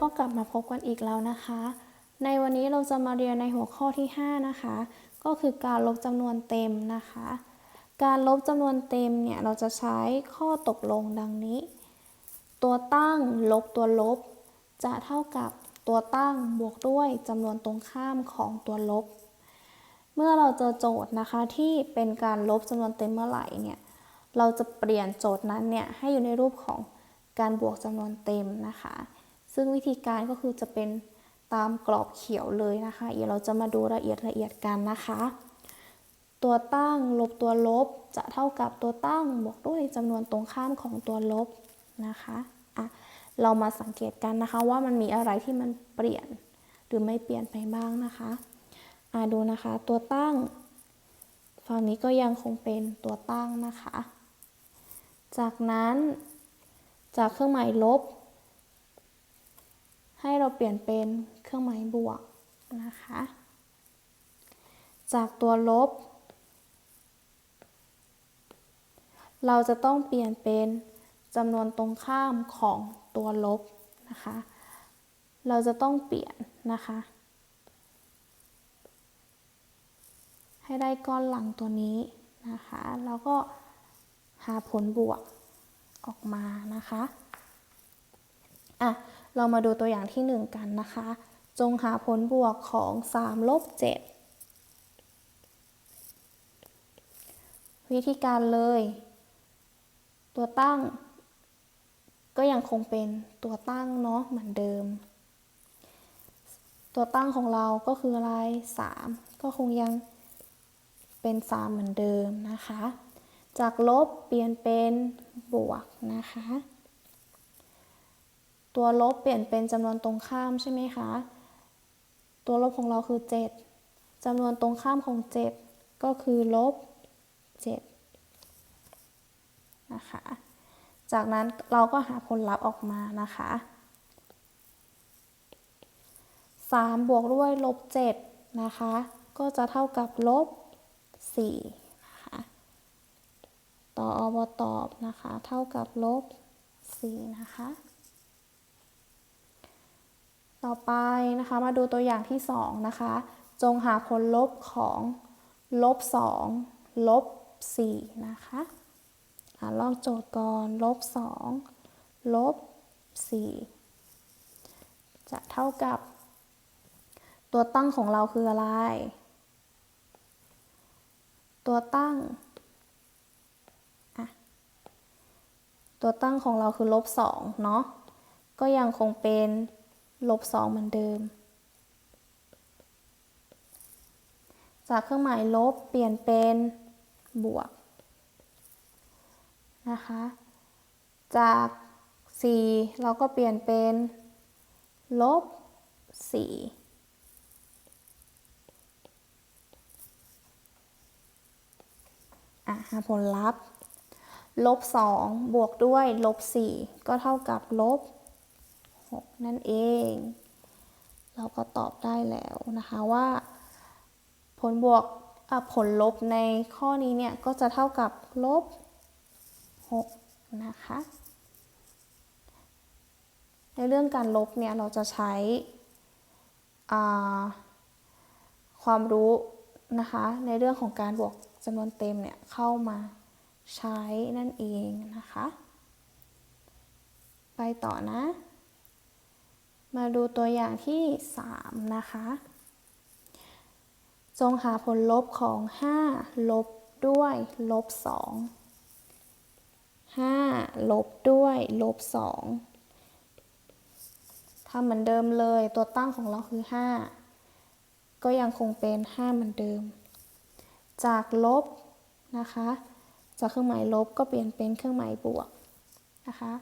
ก็กลับมาพบกันอีกแล้วนะคะ ในวันนี้เราจะมาเรียนในหัวข้อที่ 5 นะคะ ก็คือการลบจำนวนเต็มนะคะ การลบจำนวนเต็มเนี่ยเราจะใช้ข้อตกลงดังนี้ ตัวตั้งลบตัวลบ จะเท่ากับตัวตั้งบวกด้วยจำนวนตรงข้ามของตัวลบ เมื่อเราเจอโจทย์นะคะที่เป็นการลบจำนวนเต็มเมื่อไหร่เนี่ยเราจะเปลี่ยนโจทย์นั้นเนี่ยให้อยู่ในรูปของการบวกจำนวนเต็มนะคะ ซึ่งวิธีการก็คือจะเป็นตามกรอบเขียวเลยนะคะ เดี๋ยวเราจะมาดูละเอียดละเอียดกันนะคะ ตัวตั้งลบตัวลบจะเท่ากับตัวตั้งบวกด้วยจำนวนตรงข้ามของตัวลบนะคะอะเรามาสังเกตกันนะคะว่ามันมีอะไรที่มันเปลี่ยนหรือไม่เปลี่ยนไปบ้างนะคะอะดูนะคะ ตัวตั้งฝั่งนี้ก็ยังคงเป็นตัวตั้งนะคะ จากนั้นจากเครื่องหมายลบ ให้เราเปลี่ยนเป็นเครื่องหมายบวกนะคะ จากตัวลบ เราจะต้องเปลี่ยนเป็นจำนวนตรงข้ามของตัวลบนะคะ เราจะต้องเปลี่ยนนะคะ ให้ได้ก้อนหลังตัวนี้นะคะ แล้วก็หาผลบวกออกมานะคะ อะ เรามาดูตัวอย่างที่ 1 กันนะคะ จงหาผลบวกของ 3 ลบ 7 วิธีการเลย ตัวตั้ง ก็ยังคงเป็นตัวตั้งเนาะเหมือนเดิม ตัวตั้งของเราก็คืออะไร 3 ก็คงยังเป็น 3 เหมือนเดิมนะคะ จากลบเปลี่ยนเป็นบวกนะคะ ตัวลบเปลี่ยนเป็นจำนวนตรงข้ามใช่ไหมคะ ตัวลบของเราคือ 7จำนวนตรงข้ามของ 7 ก็คือลบ7นะคะ จากนั้นเราก็หาผลลัพธ์ออกมานะคะ3บวกด้วยลบ7นะคะ ก็จะเท่ากับลบ4นะคะต่ออบตอบนะคะ เท่ากับลบ4นะคะ ต่อไปนะคะมาดูตัวอย่างที่ 2 นะคะ จงหาผลลบของลบ2ลบ4นะคะอลอกโจทย์ก่อนลบ2ลบ4จะเท่ากับ ตัวตั้งของเราคืออะไร ตัวตั้งตัวตั้งของเราคือลบ2เนาะก็ยังคงเป็น ลบ 2 เหมือนเดิม จากเครื่องหมายลบเปลี่ยนเป็นบวกนะคะ จาก 4 เราก็เปลี่ยนเป็นลบ4อะหาผลลัพธ์ ลบ 2 บวกด้วย ลบ 4 ก็เท่ากับลบ 6 นั่นเอง เราก็ตอบได้แล้วนะคะว่า ผลบวกผลลบในข้อนี้เนี่ย ก็จะเท่ากับลบ 6 นะคะ ในเรื่องการลบเนี่ย เราจะใช้ความรู้นะคะ ในเรื่องของการบวกจำนวนเต็มเนี่ย เข้ามาใช้นั่นเองนะคะ ไปต่อนะ มาดูตัวอย่างที่ 3 นะคะ จงหาผลลบของ 5 ลบด้วยลบ 2 5 ลบด้วยลบ2ทำเหมือนเดิมเลยตัวตั้งของเราคือ 5 ก็ยังคงเป็น 5 เหมือนเดิม จากลบนะคะ จากเครื่องหมายลบก็เปลี่ยนเป็นเครื่องหมายบวกนะคะ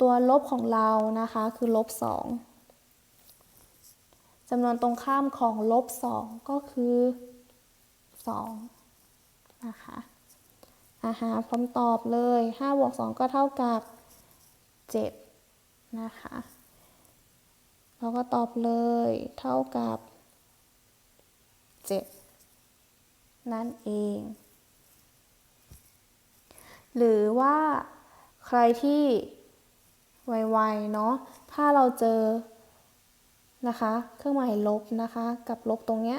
ตัวลบของเรานะคะคือลบ2 จำนวนตรงข้ามของลบ2ก็คือ2นะคะอาหาพร้อมตอบเลย5บวก2ก็เท่ากับ7นะคะเราก็ตอบเลยเท่ากับ 7 นั่นเอง หรือว่าใครที่ไวๆเนาะถ้าเราเจอ นะคะ เครื่องหมายลบนะคะ กับลบตรงเนี้ย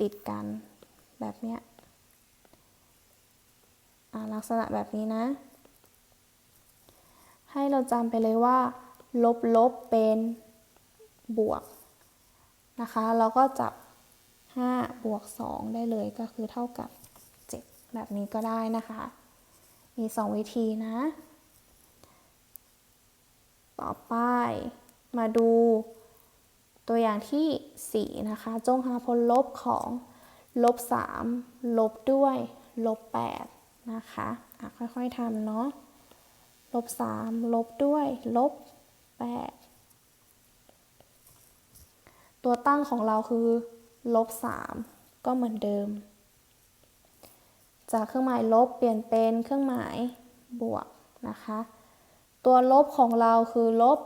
ติดกันแบบเนี้ยลักษณะแบบนี้นะ ให้เราจำไปเลยว่า ลบลบเป็นบวกนะคะ เราก็จับ 5 บวก 2 ได้เลยก็คือเท่ากับ 7 แบบนี้ก็ได้นะคะ มี 2 วิธีนะ ต่อไป มาดูตัวอย่างที่ 4 นะคะ จงหาผลลบของลบ3ลบด้วยลบ8นะคะะค่อยๆทำเนาะลบ3ลบด้วยลบ8ตัวตั้งของเราคือลบ3ก็เหมือนเดิม จากเครื่องหมายลบเปลี่ยนเป็นเครื่องหมายบวกนะคะ ตัวลบของเราคือลบ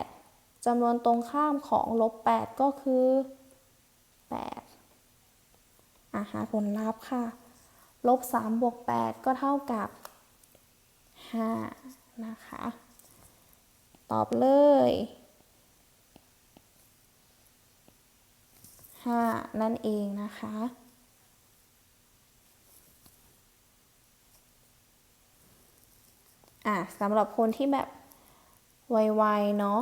8 จำนวนตรงข้ามของลบ 8 ก็คือ 8 อาหาผลลัพธ์ค่ะ ลบ 3 บวก 8 ก็เท่ากับ 5 นะคะ ตอบเลย 5 นั่นเองนะคะอะสำหรับคนที่แบบไวๆเนาะ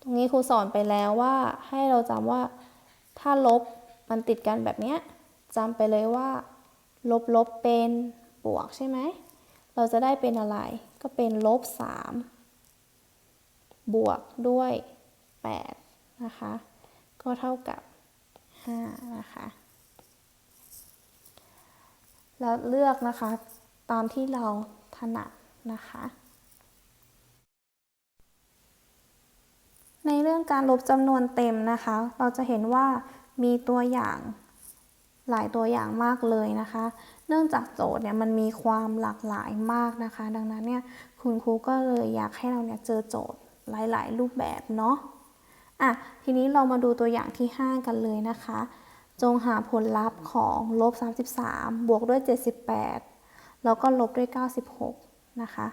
ตรงนี้ครูสอนไปแล้วว่าให้เราจำว่าถ้าลบมันติดกันแบบเนี้ยจำไปเลยว่า ลบลบเป็นบวกใช่ไหม เราจะได้เป็นอะไร ก็เป็นลบ3บวกด้วย8นะคะ ก็เท่ากับ5นะคะแล้วเลือกนะคะตามที่เราถนัดนะคะ ในเรื่องการลบจำนวนเต็มนะคะ เราจะเห็นว่ามีตัวอย่างหลายตัวอย่างมากเลยนะคะ เนื่องจากโจทย์เนี่ยมันมีความหลากหลายมากนะคะ ดังนั้นเนี่ยคุณครูก็เลยอยากให้เราเนี่ยเจอโจทย์หลาย ๆ รูปแบบเนาะอะทีนี้เรามาดูตัวอย่างที่ 5 กันเลยนะคะ จงหาผลลัพธ์ของลบ33 บวกด้วย 78 แล้วก็ลบด้วย 96 นะคะ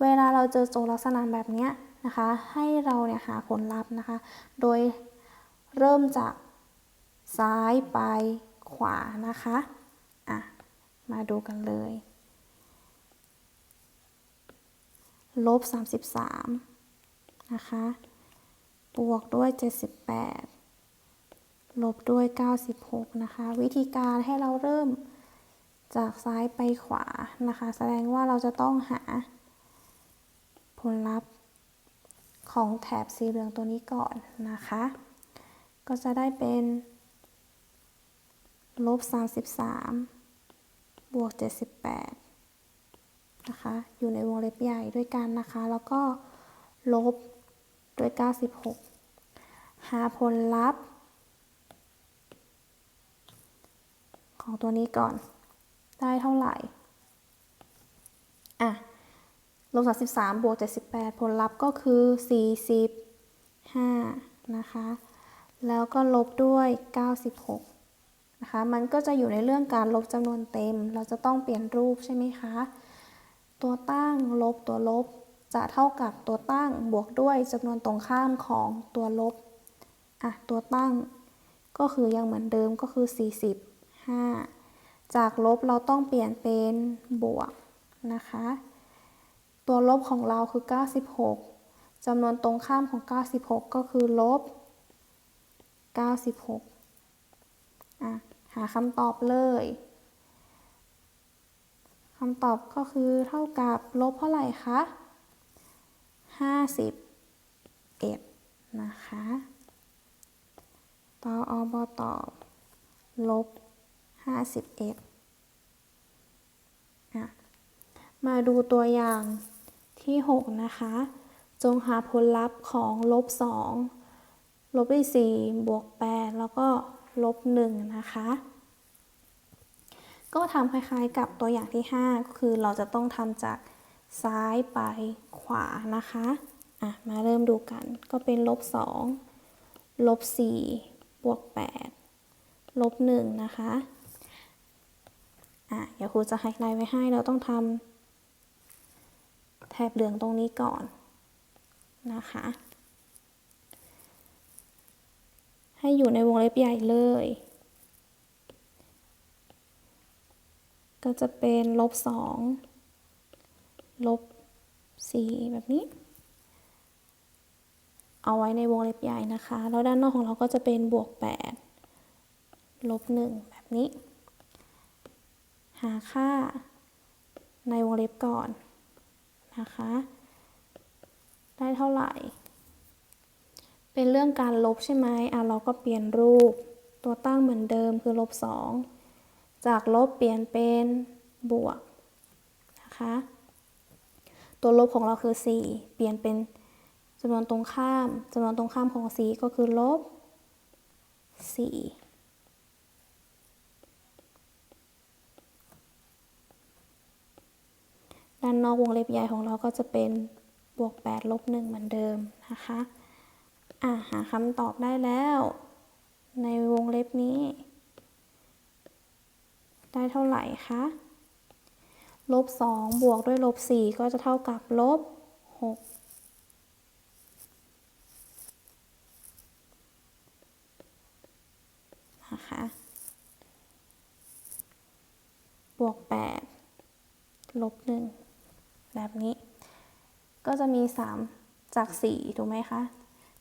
เวลาเราเจอโจทย์ลักษณะแบบเนี้ย นะคะ ให้เราเนี่ยหาผลลัพธ์นะคะ โดยเริ่มจากซ้ายไปขวานะคะอะมาดูกันเลยลบ 33 นะคะ บวกด้วย 78 ลบด้วย 96 นะคะ วิธีการให้เราเริ่มจากซ้ายไปขวานะคะ แสดงว่าเราจะต้องหาผลลัพธ์ ของแถบสีเหลืองตัวนี้ก่อนนะคะ ก็จะได้เป็นลบ 33 บวก 78 นะคะ อยู่ในวงเล็บใหญ่ด้วยกันนะคะ แล้วก็ลบด้วย 96 หาผลลัพธ์ ของตัวนี้ก่อน ได้เท่าไหร่ อะ ลบ33บวก78 ผลลัพธ์ก็คือ 45 นะคะ แล้วก็ลบด้วย 96 นะคะ มันก็จะอยู่ในเรื่องการลบจำนวนเต็ม เราจะต้องเปลี่ยนรูปใช่ไหมคะ ตัวตั้งลบตัวลบจะเท่ากับตัวตั้งบวกด้วยจำนวนตรงข้ามของตัวลบ อะ ตัวตั้งก็คือยังเหมือนเดิมก็คือ 45 จากลบเราต้องเปลี่ยนเป็นบวกนะคะ ตัวลบของเราคือ 96 จำนวนตรงข้ามของ 96 ก็คือลบ 96 อะ หาคำตอบเลยคำตอบก็คือเท่ากับลบเท่าไหร่คะ 51 นะคะ ตออบอตอบลบ 51อะมาดูตัวอย่าง ที่ 6 นะคะ จงหาผลลัพธ์ของลบ2ลบด้วย4บวก 8 แล้วก็ลบ1นะคะ ก็ทำคล้ายๆกับตัวอย่างที่ 5 ก็คือเราจะต้องทำจากซ้ายไปขวานะคะอะมาเริ่มดูกันก็เป็นลบ2ลบ4บวก 8 ลบ1นะคะอะเดี๋ยวครูจะไฮไลท์ไว้ให้เราต้องทำ ถบเหลืองตรงนี้ก่อนนะคะ ให้อยู่ในวงเล็บใหญ่เลย ก็จะเป็นลบสองลบสี่แบบนี้ เอาไว้ในวงเล็บใหญ่นะคะ แล้วด้านนอกของเราก็จะเป็นบวกแปดลบหนึ่งแบบนี้ หาค่าในวงเล็บก่อน นะคะ ได้เท่าไหร่ เป็นเรื่องการลบใช่ไหมอะเราก็เปลี่ยนรูป ตัวตั้งเหมือนเดิมคือลบสองจากลบเปลี่ยนเป็นบวกนะคะตัวลบของเราคือ 4 เปลี่ยนเป็นจำนวนตรงข้ามจำนวนตรงข้ามของ 4 ก็คือลบ 4 ด้านนอกวงเล็บใหญ่ของเราก็จะเป็นบวก8ลบ1เหมือนเดิมนะคะอะหาคำตอบได้แล้ว ในวงเล็บนี้ ได้เท่าไหร่คะลบ2บวกด้วยลบ4ก็จะเท่ากับลบ6นะคะบวก 8 ลบ 1 แบบนี้ ก็จะมี 3 จาก 4 ถูกไหมคะ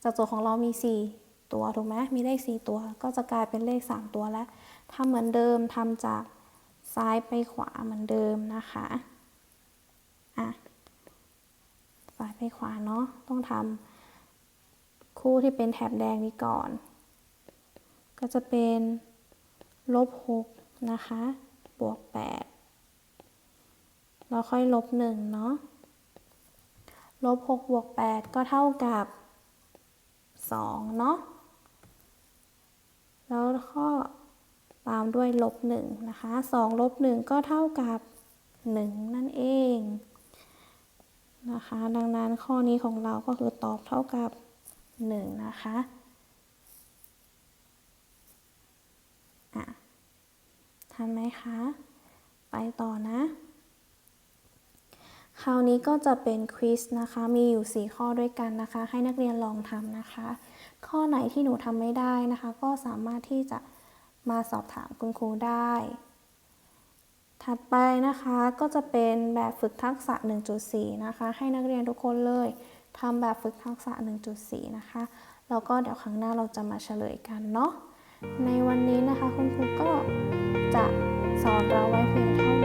จากโจทย์ของเรามี 4 ตัวถูกไหมมีเลข 4 ตัว ก็จะกลายเป็นเลข 3 ตัวแล้วทำเหมือนเดิมทำจากซ้ายไปขวาเหมือนเดิมนะคะอะซ้ายไปขวาเนาะต้องทำคู่ที่เป็นแถบแดงนี้ก่อน ก็จะเป็นลบ6นะคะ บวก 8 แล้วค่อยลบ1เนาะ ลบ6บวก8ก็เท่ากับ2เนาะ แล้วก็ตามด้วยลบ1นะคะ2ลบ1ก็เท่ากับ1นั่นเองนะคะ ดังนั้นข้อนี้ของเราก็คือตอบเท่ากับ1นะคะอะทันไหมคะ ไปต่อนะ คราวนี้ก็จะเป็นควิสนะคะ มีอยู่ 4 ข้อด้วยกันนะคะ ให้นักเรียนลองทำนะคะ ข้อไหนที่หนูทำไม่ได้นะคะ ก็สามารถที่จะมาสอบถามคุณครูได้ ถัดไปนะคะก็จะเป็นแบบฝึกทักษะ 1.4 นะคะ ให้นักเรียนทุกคนเลยทำแบบฝึกทักษะ 1.4 นะคะ แล้วก็เดี๋ยวครั้งหน้าเราจะมาเฉลยกันเนาะ ในวันนี้นะคะคุณครูก็จะสอนเราไว้เพียงเท่า